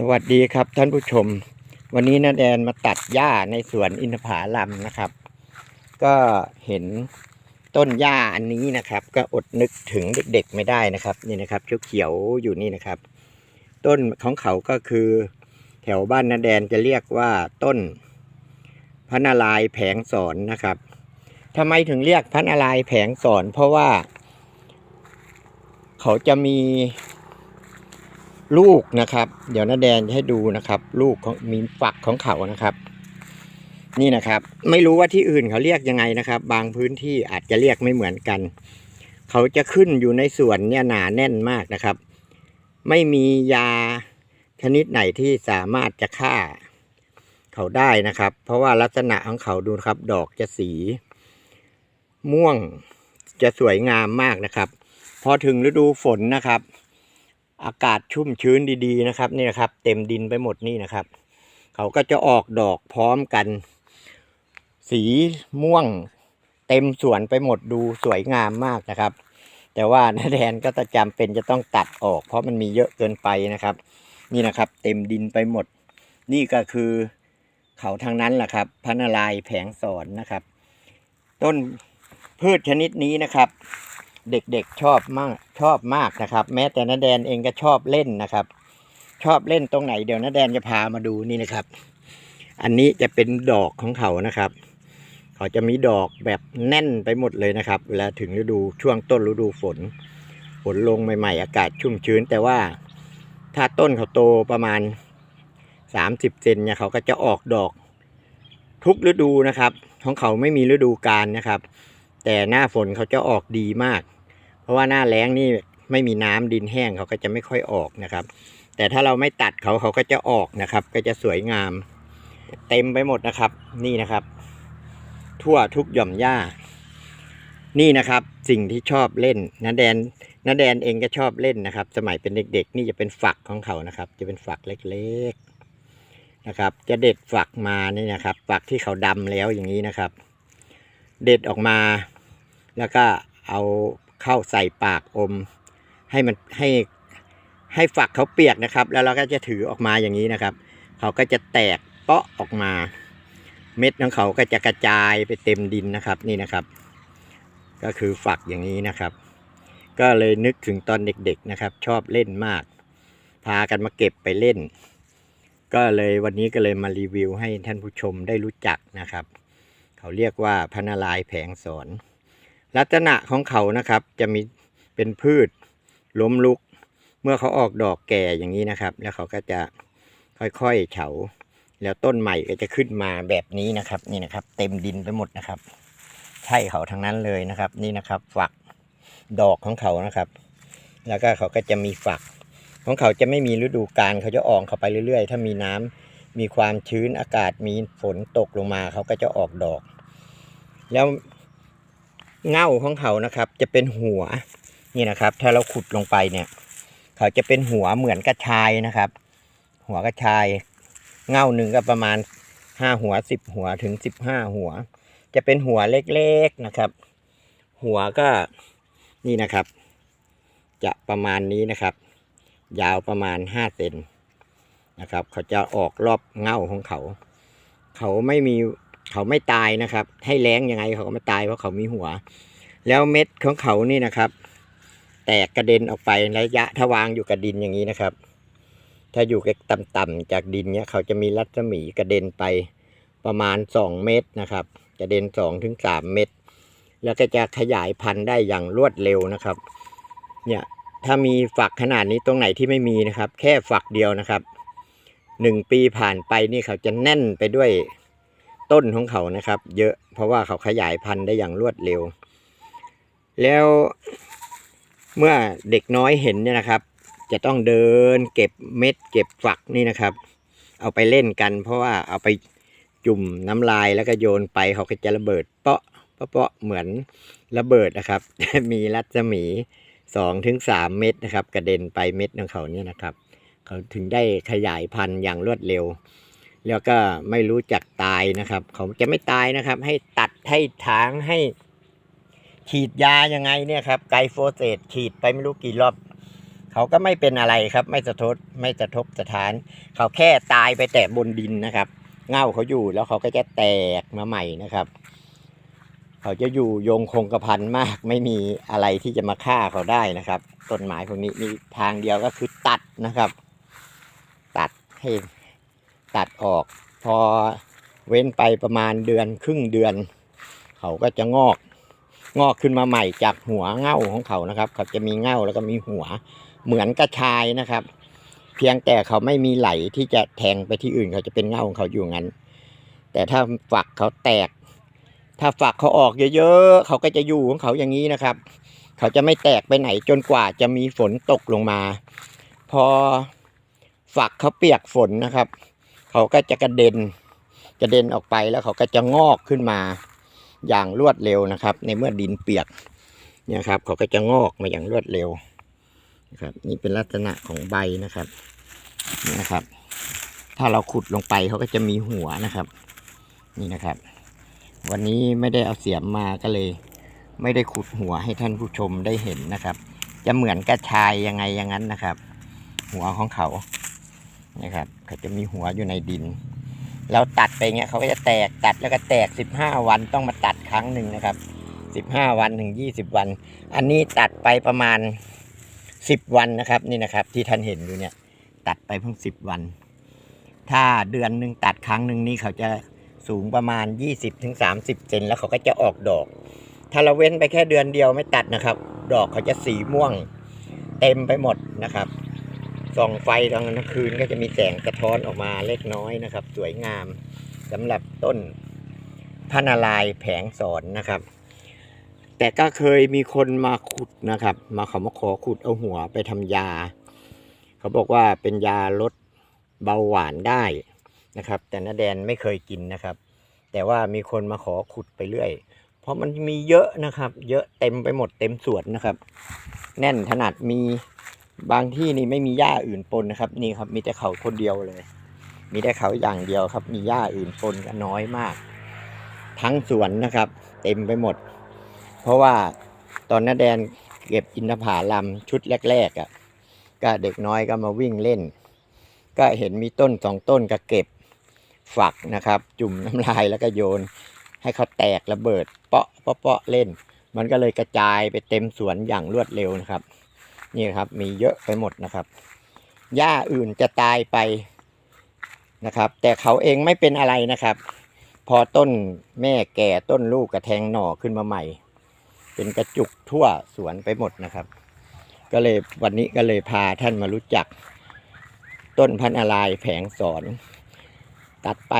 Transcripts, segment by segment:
สวัสดีครับท่านผู้ชม วันนี้นาแดนมาตัดหญ้าในสวนอินทผลัมนะครับ ก็เห็นต้นหญ้าอันนี้นะครับ ก็อดนึกถึงเด็กๆไม่ได้นะครับนี่นะครับเขียวๆอยู่นี่นะครับ ต้นของเขาก็คือ แถวบ้านนาแดนจะเรียกว่าต้นพระนารายแผงสอนนะครับทำไมถึงเรียกพระนารายแผงสอน เพราะว่า เขาจะมี ลูกนะครับ เดี๋ยวน้าแดนจะให้ดูนะครับ ลูกของมีฝักของเขานะครับ นี่นะครับ ไม่รู้ว่าที่อื่นเขาเรียกยังไงนะครับ บางพื้นที่อาจจะเรียกไม่เหมือนกัน เขาจะขึ้นอยู่ในสวนเนี่ยหนาแน่นมากนะครับ ไม่มียาชนิดไหนที่สามารถจะฆ่า เขาได้นะครับ เพราะว่าลักษณะของเขาดูครับ ดอกจะสี ม่วงจะสวยงามมากนะครับ พอถึงฤดูฝนนะครับ อากาศชุ่มชื้นดีๆนะครับนี่นะครับ เต็มดินไปหมดนี่นะครับ เขาก็จะออกดอกพร้อมกัน สีม่วงเต็มสวนไปหมดดูสวยงามมากนะครับ แต่ว่าน้าแดนก็จะจำเป็นจะต้องตัดออก เพราะมันมีเยอะเกินไปนะครับ นี่นะครับ เต็มดินไปหมด นี่ก็คือเขาทางนั้นแหละครับพระนารายแผงสอนนะครับ ต้นพืชชนิดนี้นะครับ เด็กๆชอบมากชอบมากนะครับ แม้แต่นาแดนเองก็ชอบเล่นนะครับ ชอบเล่นตรงไหนเดี๋ยวนาแดนจะพามาดูนี่นะครับ อันนี้จะเป็นดอกของเขานะครับ เขาจะมีดอกแบบแน่นไปหมดเลยนะครับ เวลาถึงฤดูช่วงต้นฤดูฝนฝนลงใหม่ ๆ อากาศชุ่มชื้น แต่ว่าถ้าต้นเขาโตประมาณ 30เซนเนี่ยเขาก็จะออกดอกทุกฤดูนะครับ ของเขาไม่มีฤดูกาลนะครับ แต่หน้าฝนเขาจะออกดีมาก ราะว่าหน้าแล้งนี่ไม่มีน้ำดินแห้งเขาก็จะไม่ค่อยออกนะครับ แต่ถ้าเราไม่ตัดเขาเขาก็จะออกนะครับ ก็จะสวยงาม เต็มไปหมดนะครับ นี่นะครับ ทั่วทุกหย่อมหญ้า นี่นะครับ สิ่งที่ชอบเล่นนาแดนนาแดนเองก็ชอบเล่นนะครับ สมัยเป็นเด็ก ๆ นี่จะเป็นฝักของเขานะครับ จะเป็นฝักเล็กๆนะครับ จะเด็ดฝักมานี่นะครับ ฝักที่เขาดำแล้วอย่างนี้นะครับ เด็ดออกมา แล้วก็เอา เข้าใส่ปากอม ให้มันให้ให้ฝักเขาเปียกนะครับ แล้วเราก็จะถือออกมาอย่างนี้นะครับ เขาก็จะแตกเปาะออกมา เม็ดของเขาก็จะกระจายไปเต็มดินนะครับนี่นะครับ ก็คือฝักอย่างนี้นะครับ ก็เลยนึกถึงตอนเด็กๆนะครับ ชอบเล่นมาก พากันมาเก็บไปเล่น ก็เลยวันนี้ก็เลยมารีวิวให้ท่านผู้ชมได้รู้จักนะครับ เขาเรียกว่าพนารายแผงสอน ลักษณะของเขานะครับ จะมีเป็นพืชล้มลุก เมื่อเขาออกดอกแก่อย่างนี้นะครับ แล้วเขาก็จะค่อยๆเฉา แล้วต้นใหม่ก็จะขึ้นมาแบบนี้นะครับ นี่นะครับ เต็มดินไปหมดนะครับ ใช่เขาทั้งนั้นเลยนะครับ นี่นะครับฝักดอกของเขานะครับ แล้วก็เขาก็จะมีฝัก ของเขาจะไม่มีฤดูกาลเขาจะออกเขาไปเรื่อยๆ ถ้ามีน้ำมีความชื้นอากาศมีฝนตกลงมาเขาก็จะออกดอก แล้ว เง่าของเขานะครับ จะเป็นหัวนี่นะครับ ถ้าเราขุดลงไปเนี่ย เขาจะเป็นหัวเหมือนกระชายนะครับ หัวกระชาย เง่าหนึ่งก็ประมาณห้าหัวสิบหัวถึงสิบห้าหัว จะเป็นหัวเล็กๆนะครับ หัวก็นี่นะครับ จะประมาณนี้นะครับ ยาวประมาณห้าเซนนะครับ เขาจะออกรอบเง่าของเขา เขาไม่มี เขาไม่ตายนะครับ ให้แรงยังไงเขาก็ไม่ตายเพราะเขามีหัว แล้วเม็ดของเขานี่นะครับ แตกกระเด็นออกไประยะถ้าวางอยู่กับดินอย่างนี้นะครับ ถ้าอยู่ต่ำๆจากดินเนี้ยเขาจะมีรัศมีกระเด็นไปประมาณสองเมตรนะครับกระเด็นสองถึงสามเมตร แล้วก็จะขยายพันธุ์ได้อย่างรวดเร็วนะครับ เนี่ยถ้ามีฝักขนาดนี้ตรงไหนที่ไม่มีนะครับ แค่ฝักเดียวนะครับหนึ่งปีผ่านไปนี่เขาจะแน่นไปด้วย ต้นของเขานะครับ เยอะเพราะว่าเขาขยายพันธุ์ได้อย่างรวดเร็ว แล้วเมื่อเด็กน้อยเห็นเนี่ยนะครับ จะต้องเดินเก็บเม็ด เก็บฝักนี่นะครับ เอาไปเล่นกัน เพราะว่าเอาไปจุ่มน้ำลายแล้วก็โยนไปเขาก็จะระเบิดเปาะเปาะเหมือนระเบิดนะครับ มีรัศมีสองถึงสามเม็ดนะครับ กระเด็นไปเม็ดของเขาเนี่ยนะครับ เขาถึงได้ขยายพันธุ์อย่างรวดเร็ว แล้วก็ไม่รู้จักตายนะครับ เขาจะไม่ตายนะครับ ให้ตัดให้ถางให้ฉีดยายังไงเนี่ยครับไกลโฟเสตฉีดไปไม่รู้กี่รอบ เขาก็ไม่เป็นอะไรครับ ไม่สะทกไม่สะทบสถาน เขาแค่ตายไปแต่บนดินนะครับ เง่าเขาอยู่แล้วเขาก็จะแตกมาใหม่นะครับ เขาจะอยู่ยงคงกระพันมาก ไม่มีอะไรที่จะมาฆ่าเขาได้นะครับต้นไม้พวกนี้มีทางเดียวก็คือตัดนะครับ ตัดให้ ตัดออก พอเว้นไปประมาณเดือนครึ่งเดือน เขาก็จะงอก งอกขึ้นมาใหม่จากหัวเง่าของเขานะครับเขาจะมีเง่าแล้วก็มีหัว เหมือนกระชายนะครับ เพียงแต่เขาไม่มีไหลที่จะแทงไปที่อื่นเขาจะเป็นเง่าของเขาอยู่งั้น แต่ถ้าฝักเขาแตก ถ้าฝักเขาออกเยอะๆเขาก็จะอยู่ของเขาอย่างนี้นะครับ เขาจะไม่แตกไปไหนจนกว่าจะมีฝนตกลงมา พอฝักเขาเปียกฝนนะครับ เขาก็จะกระเด็นกระเด็นออกไปแล้วเขาก็จะงอกขึ้นมาอย่างรวดเร็วนะครับ ในเมื่อดินเปียกเนี่ยครับ เขาก็จะงอกมาอย่างรวดเร็วนะครับ นี่เป็นลักษณะของใบนะครับนี่นะครับ ถ้าเราขุดลงไปเขาก็จะมีหัวนะครับ นี่นะครับ วันนี้ไม่ได้เอาเสียมมาก็เลย ไม่ได้ขุดหัวให้ท่านผู้ชมได้เห็นนะครับ จะเหมือนกระชายยังไงอย่างนั้นนะครับ หัวของเขา นะครับเขาจะมีหัวอยู่ในดินแล้วตัดไปเงี้ยเขาก็จะแตกตัดแล้วก็แตกสิบห้าวันต้องมาตัดครั้งหนึ่งนะครับสิบห้าวันถึงยี่สิบวัน อันนี้ตัดไปประมาณสิบวันนะครับนี่นะครับ ที่ท่านเห็นอยู่เนี่ย ตัดไปเพิ่งสิบวัน ถ้าเดือนหนึ่งตัดครั้งหนึ่งนี่เขาจะสูงประมาณ 20-30ถึง30เซนแล้วเขาก็จะออกดอก ถ้าเราเว้นไปแค่เดือนเดียวไม่ตัดนะครับ ดอกเขาจะสีม่วง เต็มไปหมดนะครับ ส่องไฟตอนกลางคืนก็จะมีแสงสะท้อนออกมาเล็กน้อยนะครับ สวยงามสำหรับต้นพระนารายแผงสอนนะครับ แต่ก็เคยมีคนมาขุดนะครับ มาเขามาขอขุดเอาหัวไปทำยา เขาบอกว่าเป็นยาลดเบาหวานได้นะครับ แต่นาแดนไม่เคยกินนะครับ แต่ว่ามีคนมาขอขุดไปเรื่อย เพราะมันมีเยอะนะครับ เยอะเต็มไปหมดเต็มสวนนะครับ แน่นขนาดมี บางที่นี่ไม่มีหญ้าอื่นปนนะครับ นี่ครับมีแต่เขาคนเดียวเลย มีแต่เขาอย่างเดียวครับ มีหญ้าอื่นปนกันน้อยมาก ทั้งสวนนะครับ เต็มไปหมด เพราะว่าตอนน้าแดนเก็บอินทผลัมชุดแรกๆอะ่ะก็เด็กน้อยก็มาวิ่งเล่น ก็เห็นมีต้นสองต้นก็เก็บฝักนะครับ จุ่มน้ำลายแล้วก็โยน ให้เขาแตกระเบิด เปาะเปาะเปาะเล่น มันก็เลยกระจายไปเต็มสวนอย่างรวดเร็วนะครับ นี่ครับมีเยอะไปหมดนะครับหญ้าอื่นจะตายไปนะครับ แต่เขาเองไม่เป็นอะไรนะครับ พอต้นแม่แก่ต้นลูกกระแทงหน่อขึ้นมาใหม่ เป็นกระจุกทั่วสวนไปหมดนะครับ ก็เลยวันนี้ก็เลยพาท่านมารู้จัก ต้นพันธุ์อะไรแผงสอน ตัดไป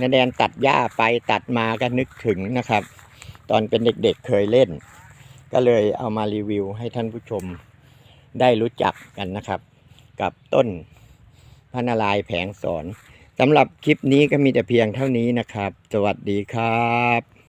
นแดนตัดหญ้าไปตัดมาก็นึกถึงนะครับ ตอนเป็นเด็กๆเคยเล่น ก็เลยเอามารีวิวให้ท่านผู้ชม ได้รู้จักกันนะครับ กับต้นพันธุ์อะไรแผงสอนสำหรับคลิปนี้ก็มีแต่เพียงเท่านี้นะครับ สวัสดีครับ